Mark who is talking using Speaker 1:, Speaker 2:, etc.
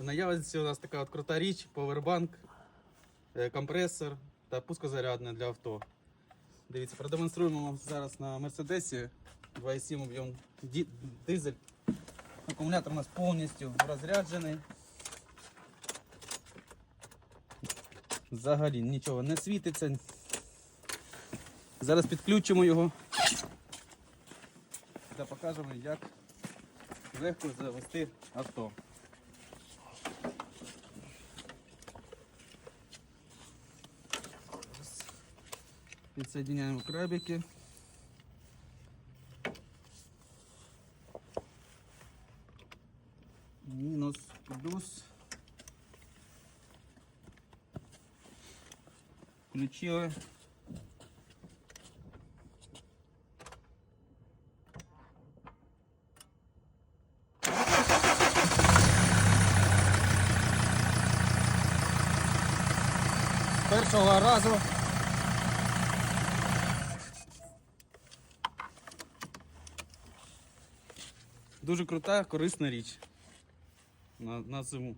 Speaker 1: В наявності у нас така от крута річ, повербанк, е, компресор та пускозарядне для авто. Дивіться, продемонструємо зараз на Мерседесі 2,7 об'єм дизель. Акумулятор у нас повністю розряджений. Взагалі нічого не світиться. Зараз підключимо його та покажемо, як легко завести авто. Підсоединяємо крабики. Мінус, плюс. Включили. З першого разу. Дуже крута, корисна річ на, на зиму.